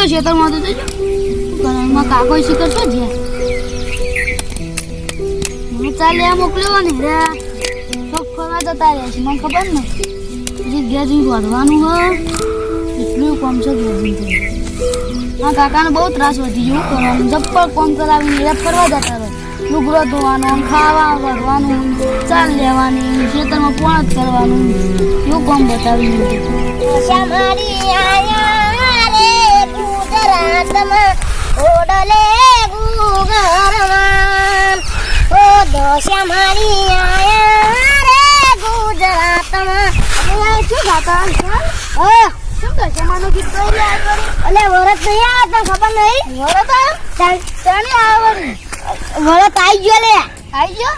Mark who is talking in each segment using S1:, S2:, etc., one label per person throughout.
S1: જો ખેતરમાં તો જજો ઘરમાં કાકો શીખર છો? જે હું ચાલે આ મોકલ્યો ને રે. તો ફરવા જતા રહ્યા છે, મને ખબર ને? હજી ઘેર વધવાનું હ એટલું કોમ છે જઈને આ કાકાને બહુ ત્રાસ વધી ગયો કરવાનું. જપ્પર કોમ કરાવીને રે ફરવા જતા રહે લુગડો ધોવાનો, ખાવા વળવાનું, ચાલ લેવાની, ખેતરમાં પોણ જ કરવાનું. એવું કોમ બતાવી દીધું
S2: ઓ દોશમારી આયા ગુજરાતમાં
S1: શું કાકા
S2: ઓ
S1: શું દશામાનું ગીત ગાઈ રહ્યા કરો
S2: અલે ખબર નહીં
S1: વરત
S2: વરત આવી ગયો લે
S1: આવી ગયો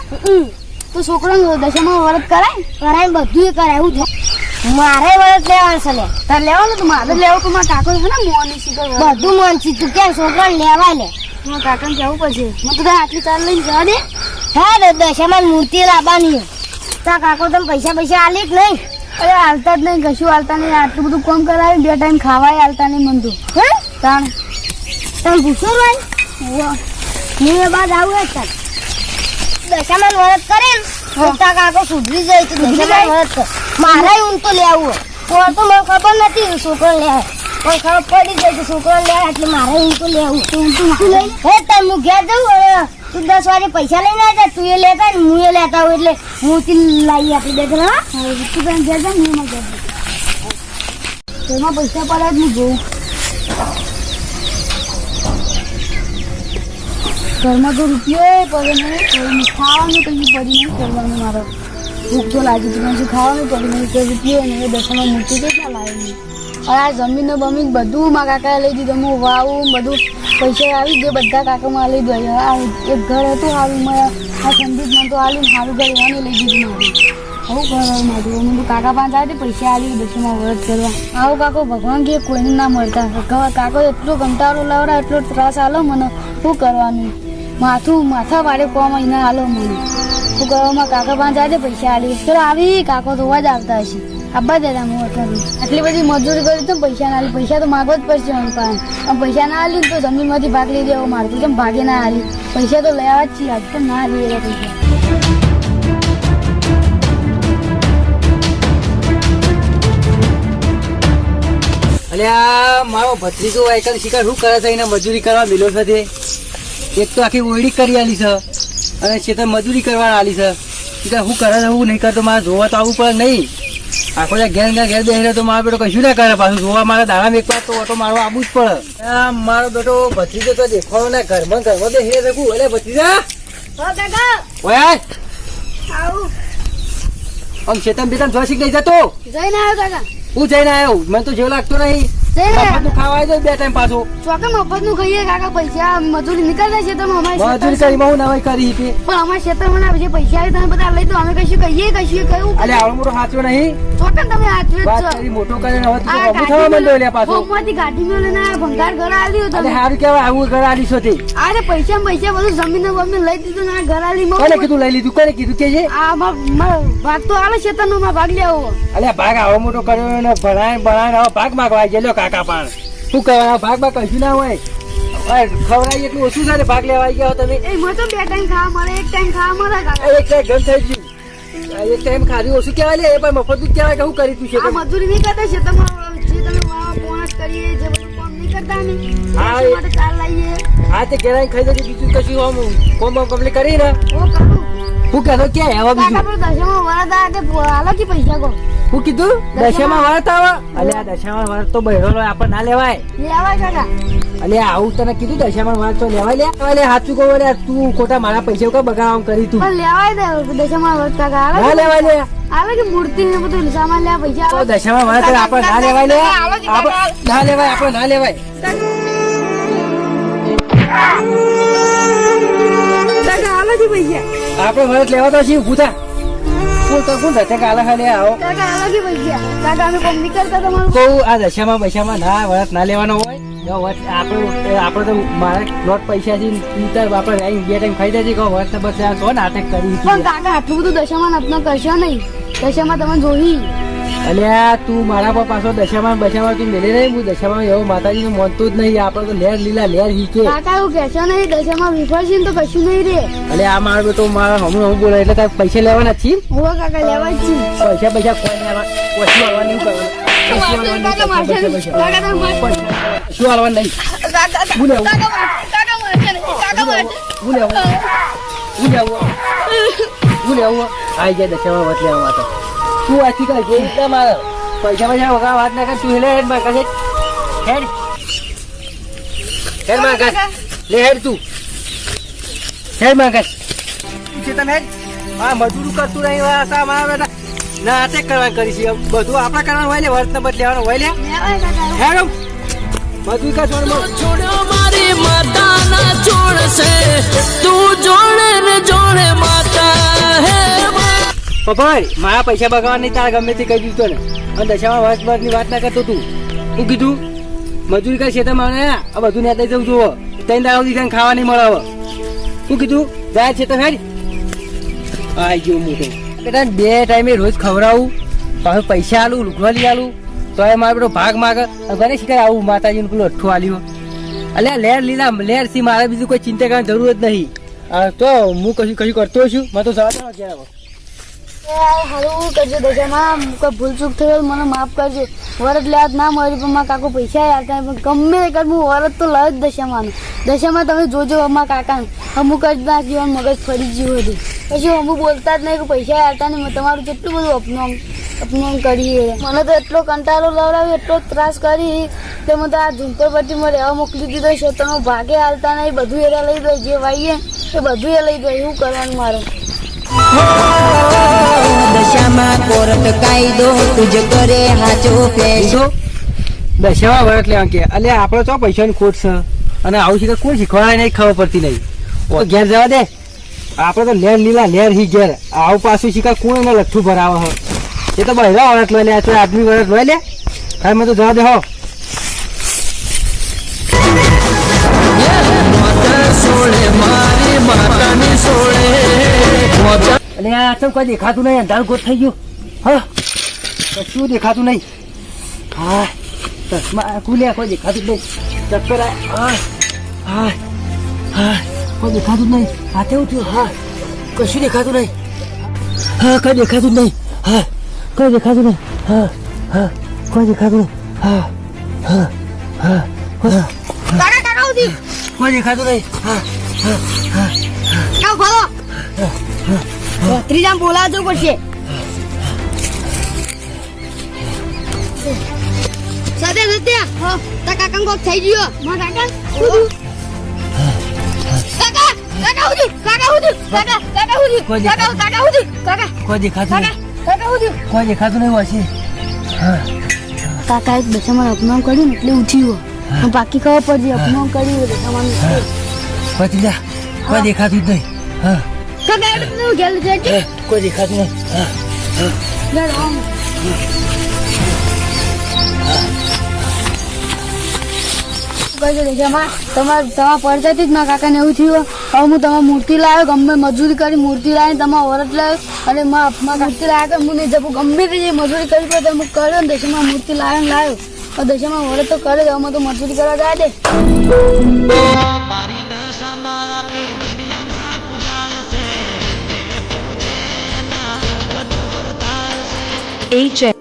S1: તું છોકરાને દશામાં વરત કરાય?
S2: કરાય બધું કરાય, એવું છે મારે વળત લેવાનું છે લે.
S1: તાર લેવાનું તો મારે લેવું તો મારા કાકો છે ને મોની સીધો
S2: બધું મન છે તું ક્યાં છોકરા લેવા લે?
S1: હું કાકાને જવું પછી હું તું આટલી ચાલ લઈને જવા દે.
S2: હા તો દશામાં મૂર્તિ લાવવાની. તા કાકો તમે પૈસા પૈસા આલી જ નહીં.
S1: અરે હાલતા જ નહીં કશું હાલતા નહીં. આટલું બધું કોમ કરાવી બે ટાઈમ ખાવાય હાલતા નહીં મન તું.
S2: હે?
S1: તાણ.
S2: તમે પૂછો ભાઈ. હું એ બાદ આવું જ દશામાં વરત કરે ને તો તા કાકો સુધરી જાય તો દશામાં વરત કર. મારે ઊન તો લેવું હોય. તો મને ખબર નથી છોકરો લે. પણ ખબર પડી જાય કે છોકરો લે એટલે મારે ઊન તો લેવું તું તો લઈ હે તને હું ઘેર જવું હવે તું દસ વાગે પૈસા લઈને આવતા તું એ લેતા ને હું એ લેતા હોય એટલે હું તી લાવી આપી દે હા?
S1: તું તને ઘેર જા હું ઘેર. ઘરમાં પૈસા પડે જ નહીં જોઉં ઘરમાં તો રૂપિયો પડે નહીં ખાવાનું કંઈ પડી નહીં કરવાનું મારો. ભૂખ તો લાગી હતી પણ ખાવાનું પડ્યું નહીં કોઈ પીએ ને. એ દશામાં મૂર્તિ કેટલા લાવી નહીં અને આ જમીન ને બમીન બધું મારા કાકાએ લઈ દીધું, હું વાવું, બધું પૈસા આવી ગયા, બધા કાકામાં લઈ દો આ એક ઘર હતું સારું મેં આ સંદીપમાં તો આલ્યું ને સારું ઘર એવાને લઈ દીધું મારું. આવું કરવાનું મારું. અમે કાકા પાંચ આવે પૈસા આવી દસમાં વ્રત કરવા. આવો કાકો, ભગવાન કે કોઈને ના મળતા. કાકો એટલો કંટાળો લાવડા એટલો ત્રાસ આલો, મને શું કરવાનું? માથું માથા વાળે કોમ અહીંયા આલો મને હું કરવામાં કાકા પાંચ આવે પૈસા આલી ચલો આવી કાકો તો જ આવતા હશે. આબા દાદા હું અઠાવી આટલી બધી મજૂરી કરી તો પૈસા ના આલી. પૈસા તો માગવા જ પડશે મને પણ. પૈસા ના આલી તો જમીનમાંથી ભાગ લઈ દેવો મારતું કેમ ભાગે ના આલી? પૈસા તો લેવા જ છીએ. આજ પણ ના એવા પૈસા
S3: અલ્યા, મારો ભત્રીજો વાયકલ શિકાર શું કરે છે? એને મજૂરી કરવા મિલો સાથે એક તો આખી ઓયડી કરી આલી છે. અને છેતર મજૂરી કરવા આલી છે. શિકાર શું કરે શું નહીં કરતો મારે જોવા તો આવવું પડે નહીં. આખો ઘેર ઘેર ઘેર બેસી તો મારો બેટો કશું ના કરે પાછું જોવા મારા દાડામાં એક વાર તો ઓટો મારવા આવવું જ પડે. મારો બેટો ભત્રીજો તો દેખાડો ને ઘરમાં ઘરમાં બેસી શકું એટલે ભત્રીજા? ઓય. આમ શેતમ બેતમ શીખ નહીં જતો?
S1: જઈને આવ્યો કાકા
S3: હું જઈને આવ્યો. મને તો જેવું લાગતો નહીં.
S1: જઈને આવ્યો
S3: આવી બે ટાઈમ પાછો.
S1: ચોકે મફતનું ખાઈએ કાકા પૈસા મજૂરી નીકળતા છે તમે અમારી
S3: મજૂરી કરી બહુ નવાઈ કરી હતી
S1: પણ અમારા ક્ષેત્રમાં ના જે પૈસા આવે તમે બધા લઈ તો અમે કશું કહીએ કશું કયું
S3: અલે આવડો મોટો સાચો નહીં.
S1: ચોકે તમે હાથવે જ છો.
S3: મોટો કરીને હવે તો અમુક થવા માંડ્યો લ્યા પાછો.
S1: હોમમાંથી ગાડી મેં લઈને ભંગાર ઘર આલ્યું તમે.
S3: સારું કહેવાય આવું ઘર આલી છો તે.
S1: અરે પૈસા પૈસા બધું જમીન બમીન લઈ દીધું ને ઘર આલી માં
S3: કોને કીધું લઈ લીધું? કોને કીધું? કે છે
S1: આ ભાગ તો આલે ક્ષેત્ર નો ભાગ લેવો
S3: અલ્યા ભાગ આવડો મોટો કર્યો ને ભણાય ભણાય ભાગ માગવા આવી ગયો કાકા પણ. શું કહેવાય ભાગ ભાગ કશું ના હોય? ખવડાવી એટલું ઓછું છે ને ભાગ લેવા આવી ગયા તમે?
S1: એ મને તો બે ટાઈમ ખાવા મળે એક ટાઈમ ખાવા મળે કાકા.
S3: એક ટાઈમ ગમ થઈ ગયું. એક ટાઈમ ખાધું ઓછું કહેવાય લે એ પણ મફત જ કહેવાય કે હું કરી તું છે
S1: આ મજૂરી નહીં કરતા ક્ષેત્રમાં જે તમે પોણસ કરીએ જે બધું કામ નહીં કરતા ને
S3: હા, એ-
S1: માટે ચાલ લાવીએ
S3: હા તે ઘેરાઈ ખાઈ જશે બીજું કશું આમ કોમ બોમ કમ્પ્લીટ કરી ને.
S1: ઓ કાકુ.
S3: હું કહેતો ક્યાં હવે બીજું?
S1: કાકા પણ દશામાં વરદ આવે તે હાલો કે પૈસા કો
S3: હું કીધું? દશામાં વર્ત આવે. અલે આ દશામાં વર્ત તો બહેરો આપણ ના લેવાય.
S1: લેવાય કાકા.
S3: અલે આવું તને કીધું દશામાં વર્ત તો લેવાય. લે અલે સાચું કહું લે તું ખોટા મારા પૈસા કા બગાડવા કરી તું.
S1: લેવાય દે દશામાં વરદ કાકા.
S3: ના લેવાય લે.
S1: આવે કે મૂર્તિ ને બધું સામાન લે પૈસા
S3: તો દશામાં વર્ત આપણ ના લેવાય લે. આપણ ના લેવાય આપણ ના લેવાય.
S1: કાકા આવે કે પૈસા.
S3: આપણે વર્ત લેવા તો છીએ ઊભું થા કોણ તો કોણ ખાલી આવો.
S1: કાકા આવે કે પૈસા કાકા અમે કોમ નહીં તમારું
S3: કહું આ દશામાં પૈસામાં ના વરત ના લેવાનો હોય. આપણે આપણે તો મારે નોટ પૈસા થી આપણે બે ટાઈમ ખાઈ દેજે કહો બસ આ નાટક કરી.
S1: પણ કાકા આટલું બધું દશામાં નતનો કરશો નહીં. દશામાં તમે જોઈ
S3: અલ્યા તું મારા પર પાછો દશામાં બશામાં તું મેલે નહીં હું દશામાં એવો માતાજી માનતો જ નહીં. આપણે તો લેર લીલા લેર હીકે.
S1: કાકા હું કહેશો નહીં દશામાં વિફળ છે ને તો કશું નહીં રે.
S3: અલે આ મારો તો મારા હમણાં હું બોલે એટલે તારે પૈસા લેવાના છીએ
S1: હું કાકા લેવા જ છું.
S3: પૈસા પૈસા કોઈ લેવા ઓછું આવવા નહીં કરવાનું. શું આવવાનું નહીં હું લેવું. હું હું હું આઈ જાય દશામાં વાત લેવા માટે તું આથી કઈ જે રીતના મારે પૈસા પૈસા વગા વાત ના કર. તું હેલે હેડ, માર કાશે હેડ. હેડ, માર કાશ લે, હેડ તું. હેડ, માર કાશ તમે હેડ. આ મજૂર કરતું નહીં આ સા મારા બેટા. ના આતે કરવાનું કરી છે બધું આપણે કરવાનું હોય ને વર્ત ને બદલે લેવાનું હોય
S1: કાકા.
S3: હેડ મજૂર કા છોડ
S4: છોડ્યો મારી માતાના છોડશે તું જોડે ને જોડે માતા હે.
S3: પપ્પાઈ મારા પૈસા બગાડવાની તાર ગમે તે કહી દીધું ને. અને દશામાં વર્ષ વર્ષની વાત ના કરતો તું. શું કીધું, મજૂરી કરી છે મારે આ બધું ને દઈ જવું જુઓ. દાડા સુધી કાંઈ ખાવા નહીં મળે શું કીધું, જાય છે તો હેડ. આવી ગયો મોટો બેટા બે ટાઈમે રોજ ખવડાવું પાછું પૈસા આલું લઈ આલું, તો એ મારો બેટો ભાગ માગે. ઘરે શીખાય આવું માતાજીનું પેલું અઠ્ઠું આલ્યું? અલ્યા લેર લીલા, લેર સી, મારે બીજું કોઈ ચિંતા કરવાની જરૂર જ નહીં. તો હું કશું કશું કરતો છું. મેં તો જવા દેવા ઘેર
S1: માફ કરજો. લેવા ના મળી પણ પૈસા યાદ નહીં. પણ ગમે તે હું વરદ તો લઈ જ દશામાં. દશામાં તમે જોજો અમારા કાકાને. અમુક જ નાખ્યું જીવન મગજ ફરી ગયું હતું પછી અમુક બોલતા જ નહીં કે પૈસા આપતા નહીં તમારું કેટલું બધું અપનામ અપનામ કરીએ મને તો એટલો કંટાળો લવડાવ્યો, એટલો ત્રાસ કરી, કે મને તો આ ઝુંપડપટ્ટીમાં રહેવા મોકલી દીધો તમે ભાગે હાલતા નહીં, બધું એરા લઈ દો, જે વાઈએ એ બધું એ લઈ દો, એવું કરવાનું મારું.
S5: દશામાં કોર્ટ કાયદો તુજ કરે હાચો ફેસ.
S3: દશામાં વરસ લેવા કે, અલે આપણે તો પૈસાની ખોટ છે. અને આવું શીખે કોઈ શીખવાડે નહીં, ખબર પડતી નહીં. ઘેર જવા દે. આપણે તો લેર લીલા લેર હી ઘેર. આવું પાછું શીખા કોણ એને લઠ્ઠું ભરાવે હો? એ તો બહેરા વરત લઈ લે આદમી વરત લઈ લે. હા મેં તો જવા દે હો. અને આ તો કોઈ દેખાતું નહીં અંધારું ગોત થઈ ગયું. હા? કશું દેખાતું નહીં. હા ચશ્મા ખુલ્યા કોઈ દેખાતું નહીં. ચક્કર આ હા હા હા કોઈ દેખાતું નહીં. હાથે ઉઠ્યું હા કશું દેખાતું નહીં. હા કઈ દેખાતું નહીં. હા કોઈ દેખાતું નહીં. હા હા કોઈ દેખાતું નહીં. હા હા હા હા કોઈ દેખાતું નહીં. હા
S2: હા હા ફરો ત્રીજા બોલાવજો પડશે સત્ય સત્ય તા કાકા કોક થઈ ગયો. મારા કાકા? કાકા કાકા ઉધું, કાકા ઉધું, કાકા કાકા
S3: કોઈ
S2: કાકા કાકા ઉધું, કાકા.
S3: કોઈ દેખાતું
S2: કાકા ઉધું.
S3: કોઈ દેખાતું નહીં વાસી
S1: કાકા એક બેસામાં અપમાન કર્યું ને એટલે ઉઠ્યું હું. બાકી ખબર પડશે અપમાન કર્યું દશામાં
S3: પછી તીજા કોઈ દેખાતું જ નહીં. હા.
S1: કહેજો તમારા તમારા જ મારા કાકાને એવું થયું હવે હું તમારી મૂર્તિ લાવ્યો ગમે મજૂરી કરી મૂર્તિ લાવીને તમારા વરત લાવ્યો. અને મારા મારા મૂર્તિ લાવ્યા કે હું નહીં જવું ગમે તે મજૂરી કરી પડે હું કર્યો ને દશામાં મૂર્તિ લાવ્યો. લાવ્યો દશામાં વરત તો કરે હવે તો મજૂરી કરવા જાય દે.
S6: HM.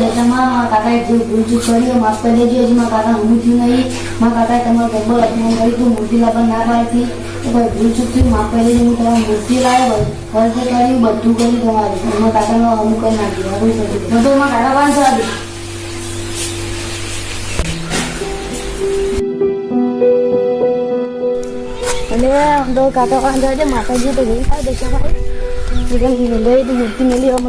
S1: દશામાં મારા કાકાએ જે ભૂલ ચૂક કરી, એ માફ કાકા હું થયું નહીં મારા કાકાએ તમારો ગબ્બર અપમાન કરી તું મૂર્તિ લાવવા ના પાડતી તો ભાઈ ભૂલ ચૂક થયું માફ કરી દેજો. હું તમારી મૂર્તિ લાવ્યો વર્ષે કર્યું, બધું કર્યું તમારે. મારા કાકાનો અમુક નાખ્યું. મારા કાકા પાસે જવા દે અને આમ તો કાકા પાસે જવા દે માતાજી તો ગઈ થાય દશામાં ગઈ તો મૂર્તિ મેલી હવે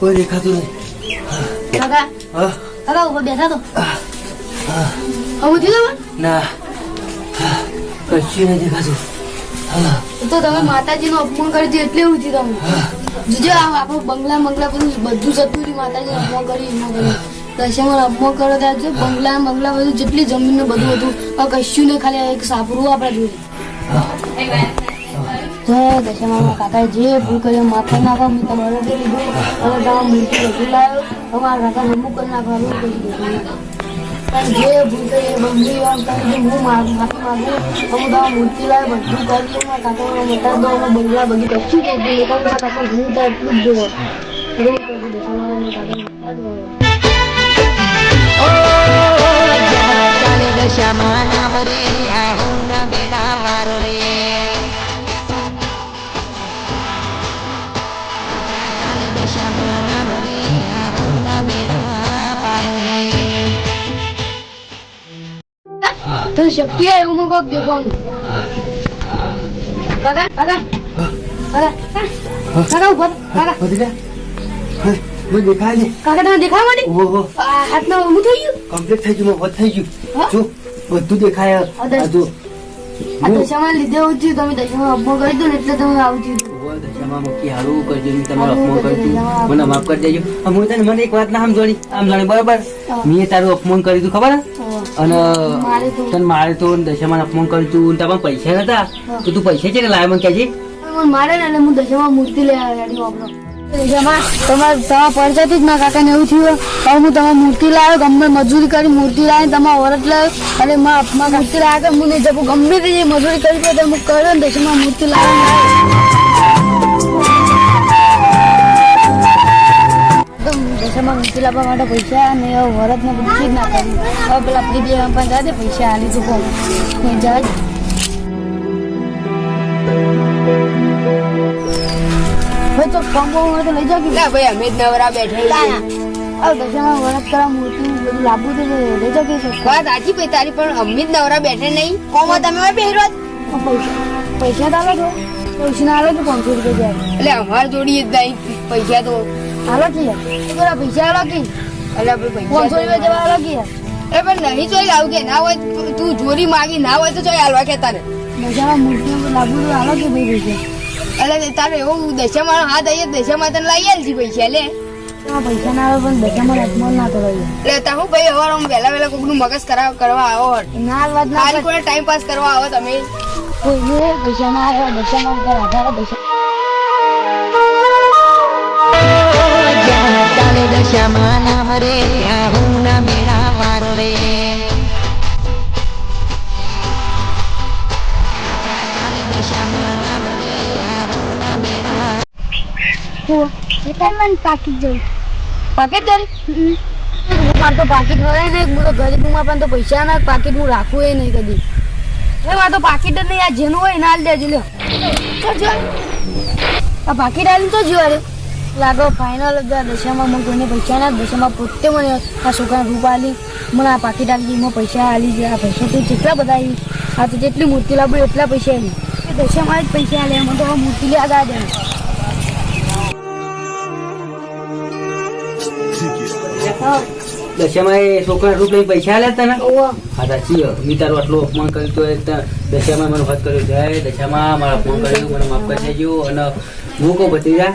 S3: કોઈ દેખાતું નહીં.
S1: કાકા
S7: હા.
S1: કાકા ઉપર બેઠા તો.
S7: ના. કશું નહીં દેખાતું.
S1: તો તમે માતાજીનું અપમાન કરી દીધું એટલે એવું થયું તમને જોજો આ બંગલા બંગલા બધું બધું જતું રહ્યું માતાજીનું અપમાન કરી અપમાન કરી. અપમાન કરો ત્યાં જો બંગલા ને બંગલા બધું જેટલી જમીન ને બધું હતું કશું નહીં ખાલી એક સાપરું આપણે જોઈએ કાકાએ જે ભૂલ કરી માથા નાખો, મેં તમારે દે લીધું. અને તમારા મૂર્તિ બધું લાવ્યો. તમારા કાકા નમું કરી કરી જે ભૂલ કરી કરી હું માફી માંગુ. હું તમારા મૂર્તિ બધું કરી મોટા દો અને બંગલા બધું કરી કરી મને કોક ઊભા કાકા
S7: વધી મને દેખાય છે
S1: કાકા તમે દેખાવા માંડી
S7: ઓહો
S1: હાથમાં થઈ ગયું
S7: કમ્પ્લીટ થઈ ગયું મફત થઈ? ગયું જો બધું દેખાય
S1: આ
S7: જો
S1: આ દશામાં લીધે એવું થયું. તમે દશામાં અપમાન કરી દો ને એટલે તમે આવું થયું.
S7: દશામાં મૂકી હારું કરજો ને તમારું અપમાન
S1: કરજો,
S7: મને માફ કરી દેજો. હું તને મને એક વાત ના સમજણી આમ જાણે બરાબર? મેં તારું અપમાન કરી દીધું ખબર? અને તને મારે તો દશામાં અપમાન કર્યું તું તમારા પૈસા નતા. તો તું પૈસા છે ને લાવ્યા મને કહેજે
S1: છે? મારે ને હું દશામાં મૂર્તિ લઈ આવ્યો તમારા તમારા પરસાથી જ મારા કાકાને એવું થયું હવે હું તમારી મૂર્તિ લાવ્યો, ગમે મજૂરી કરી મૂર્તિ લાવીને તમારા વરત લાવ્યો. અને મારા મારા મૂર્તિ લાવ્યા હું નહીં જવું ગમે તે મજૂરી કરી તો હું કર્યો ને દેશમાં મૂર્તિ લાવી દેશમાં મૂર્તિ લાવવા માટે પૈસા અને વરત ને બધું ના કર્યું હવે પેલા પ્રીતિ પણ જાતે પૈસા આલી ચૂકો જાય ભાઈ તો હોય તો લઈ જાવ કે
S8: ના ભાઈ અમે જ નવરા બેઠા
S1: આ દશામાં વરત કરા મૂર્તિ બધું લાંબુ તો લઈ જાવ કે
S8: વાત સાચી ભાઈ તારી પણ અમે જ નવરા બેઠે નહીં. કોમો તમે પહેરો.
S1: પૈસા તો છો પૈસા આલો તો પાંચસો રૂપિયા
S8: એટલે અમાર જોડી જ નહીં પૈસા તો.
S1: હાલો કે. પેલા પૈસા હાલો કે.
S8: એટલે આપણે
S1: પાંચસો રૂપિયા જવા હાલો કે.
S8: એ પણ નહીં ચોઈ લાવું કે ના હોય તું- જોરી માગી ના હોય તો ચોઈ હાલવા કે તારે
S1: મજામાં મૂર્તિ તો આલો કે ભાઈ પૈસા?
S8: એટલે તારે એવું દશામાં હાથ આવીએ દશામાં તને લઈ આલજી પૈસા લે.
S1: પૈસા ના આવે પણ દશામાં અપમાન ના કરો
S8: એટલે તા હું ભાઈ હવાર હું વહેલા વહેલા કોકનું મગજ કરાવ કરવા આવો.
S1: ના વાત ના
S8: કોઈ ટાઈમ પાસ કરવા આવો તમે?
S1: કોઈ પૈસા ના આવે દશામાં ઉપર આધાર
S5: દશા દશામાં નામ રે આહુના મેળા વાર રે.
S1: પાકીટ જોઈ મારે તો પાકીટ હોય નહીં હું તો ગરીબમાં પણ તો પૈસા ના પાકીટ હું રાખું એ નહીં કદી. એ મારે તો પાકીટ જ નહીં આ જેનું હોય ના દેજો લ્યો. જો. આ પાકીટ આવીને તો જો અરે લાગો ફાઇનલ દશામાં મને કોઈને પૈસા ના દશામાં પોતે મને આ છોકરાને રૂપ આલી. મને આ પાકીટ એમાં પૈસા આલી છે આ પૈસા તો જેટલા બધા આવી આ તો જેટલી મૂર્તિ લાવું એટલા પૈસા આવી દશામાં જ પૈસા આલે એમાં તો મૂર્તિ લે આગળ
S7: દશામાં એ છોકરા રૂપ લઈને પૈસા આલ્યા હતા
S1: ને?
S7: હા સાચી. મેં તારું આટલું અપમાન કર્યું તો દશામાં મને વાત કર્યો જય દશામાં મારા અપમાન કર્યું મને માફ કરી દેજો. અને હું કહું ભત્રીજા?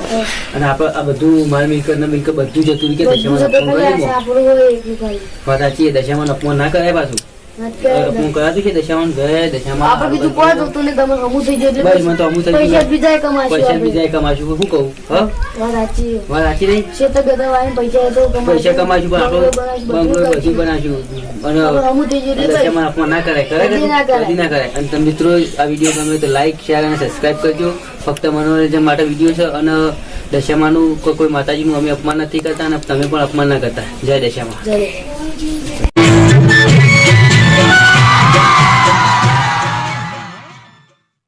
S7: અને આપણે આ બધું મારી મિલકત ને મિલકત બધું જતું કે દશામાં અપમાન કરી વાત સાચી દશામાં અપમાન ના કરાય પાછું. અપમાન કરાતું છે દશામાં? જય દશામાં
S1: આપણે બીજું કોઈ જોતું નહીં તમે અમુક થઈ જાય
S7: બસ મને તો અમુક થઈ
S1: પૈસા બીજા કમાશું
S7: પૈસા બીજા કમાશું શું કહું? હા?
S1: વાત સાચી
S7: વાત સાચી નહીં?
S1: શેતર ગધા વાળીને પૈસા તો કમાશું.
S7: પૈસા કમાશું પણ આપણો બંગલો પછી બનાવશું અને
S1: અમુક થઈ જાય એટલે
S7: દશામાં અપમાન ના કરાય.
S1: કદી? ના કરાય.
S7: કદી ના કરાય. અને તમે મિત્રો આ વીડિયો ગમે તો લાઈક શેર અને સબસ્ક્રાઇબ કરજો. ફક્ત મનોરંજન માટે વીડિયો છે. અને દશામાનું કોઈ કોઈ માતાજીનું અમે અપમાન નથી કરતા અને તમે પણ અપમાન ના કરતા. જય દશામાં.
S1: જય.